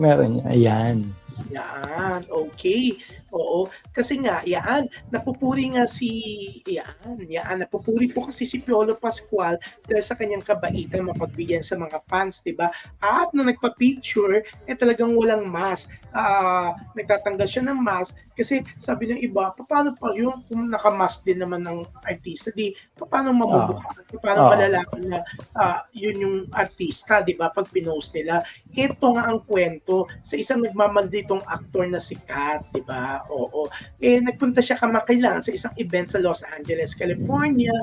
meron niya. Ayan. Yan, okay. Oo, kasi nga, yan, napupuri nga si, yan, yan, napupuri po kasi si Piolo Pascual dahil sa kanyang kabaitan mapagbigyan sa mga fans, di ba? At nung nagpa-picture, eh talagang walang mask. Ah, nagtatanggal siya ng mask kasi sabi ng iba, paano pa yung kung nakamask din naman ng artista, di paano mabubuka? Paano Ah. malalaman na ah, yun yung artista, di ba? Pag pinost nila. Ito nga ang kwento sa isang nagmamalditong aktor na sikat, di ba? Oo. Eh, nagpunta siya kamakailan sa isang event sa Los Angeles, California.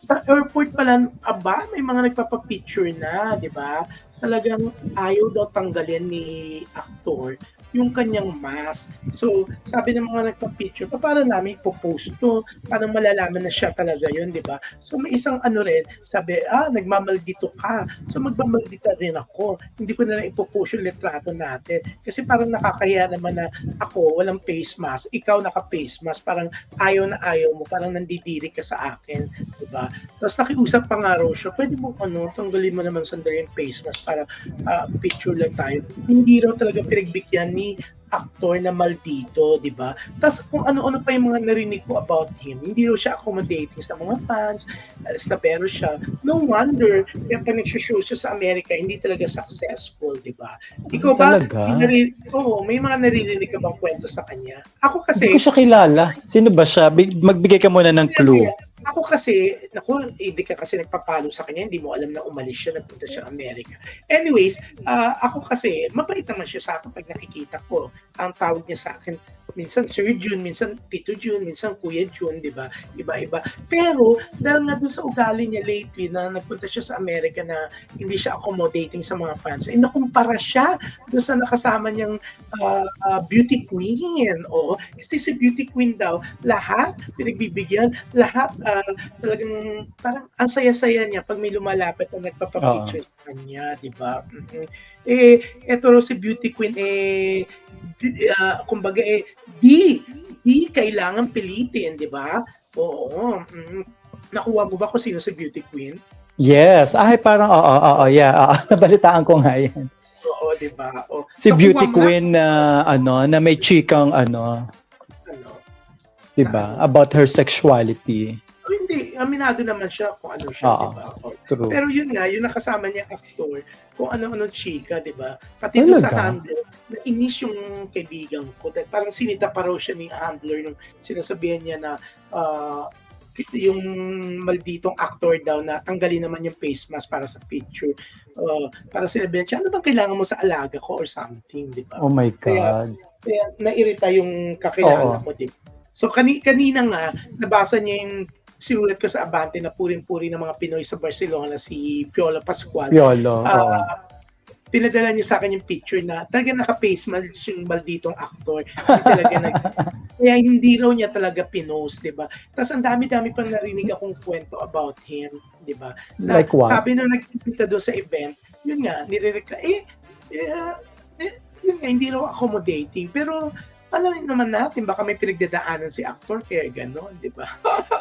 Sa airport pala, aba, may mga nagpapapicture na, di ba? Talagang ayaw daw tanggalin ni aktor yung kanyang mask. So, sabi ng mga nagpa-picture, "Pa- paano namin ipopost to? Paano malalaman na siya talaga yun, di ba? So, may isang ano rin, sabi, ah, nagmamaldito ka. So, magmamaldita rin ako. Hindi ko na lang ipopost yung litrato natin. Kasi parang nakakahiya naman na ako, walang face mask. Ikaw naka-face mask. Parang ayaw na ayaw mo. Parang nandidiri ka sa akin. Di ba? Tapos nakiusap pa nga raw siya, pwede mo ano, tanggalin mo naman sandali yung face mask para ah, picture lang tayo. Hindi raw talaga pinagbigyan ni aktor na maldito, di ba? Tapos kung ano-ano pa yung mga narinig ko about him, hindi raw siya accommodating sa mga fans, na pero siya. No wonder, kaya pa nagsishow siya sa Amerika, hindi talaga successful, di ba? Ikaw ba? Talaga? May nari- Oo, may mga naririnig ka bang kwento sa kanya? Ako kasi, Hindi ko siya kilala. Sino ba siya? Big- Magbigay ka muna ng clue. Ako kasi, naku, hindi ka kasi nagpapalo sa kanya, hindi mo alam na umalis siya, nagpunta siya Amerika. Anyways, ah, ako kasi, mabait naman siya sa akin pag nakikita ko. Ang tawag niya sa akin, minsan Sir June, minsan Tito June, minsan Kuya June, di ba? Iba-iba. Pero, dahil nga dun sa ugali niya lately na nagpunta siya sa Amerika na hindi siya accommodating sa mga fans, eh, nakumpara siya dun sa nakasama niyang ah, ah, beauty queen. Oo. Kasi si beauty queen daw, lahat pinagbibigyan, lahat ah, talagang parang ang saya-saya niya pag may lumalapit na nagpapapicture sa kanya, di ba? Mhm. Eh, eto si beauty queen, eh, di, ah, kumbaga eh, di, di kailangan pilitin, di ba? Oo. mhm. Nakuha mo ba kung sino si beauty queen? Yes. Ay, parang, oo, oo, oo, yeah. Oo, nabalitaan ko nga yan. Oo, di ba? O, Si nakuha Beauty na- Queen na, ano, na may chikang, ano, Ano? di ba? About her sexuality. Hindi, aminado naman siya kung ano siya, Oo. di ba? O, True. Pero yun nga, yung nakasama niya actor, kung ano-ano chika, di ba? Pati doon sa Talaga? handler, nainis yung kaibigan ko. Dahil parang sinita pa raw siya ng handler nung sinasabihan niya na ah, yung malditong actor daw na tanggalin naman yung face mask para sa picture. Uh, para sinabihan siya, ano bang kailangan mo sa alaga ko or something, di ba? Oh my God. Kaya nairita yung kakilala Oo. ko, di ba? So kani kanina nga, nabasa niya yung sinulat ko sa Abante na puring-puri ng mga Pinoy sa Barcelona, si Piola Pascual. Piolo. oo. Ah, pinadala niya sa akin yung picture na talaga naka-face mask yung malditong actor. Talaga nag, kaya hindi raw niya talaga pinost, di ba? Tapos ang dami-dami pang narinig akong kwento about him, di ba? Na Like what? Sabi nung nagkikita doon sa event, yun nga, nire-recla- eh, eh, eh, yun nga, hindi raw accommodating. Pero alam naman natin, baka may pinagdadaanan si actor, kaya gano'n, di ba?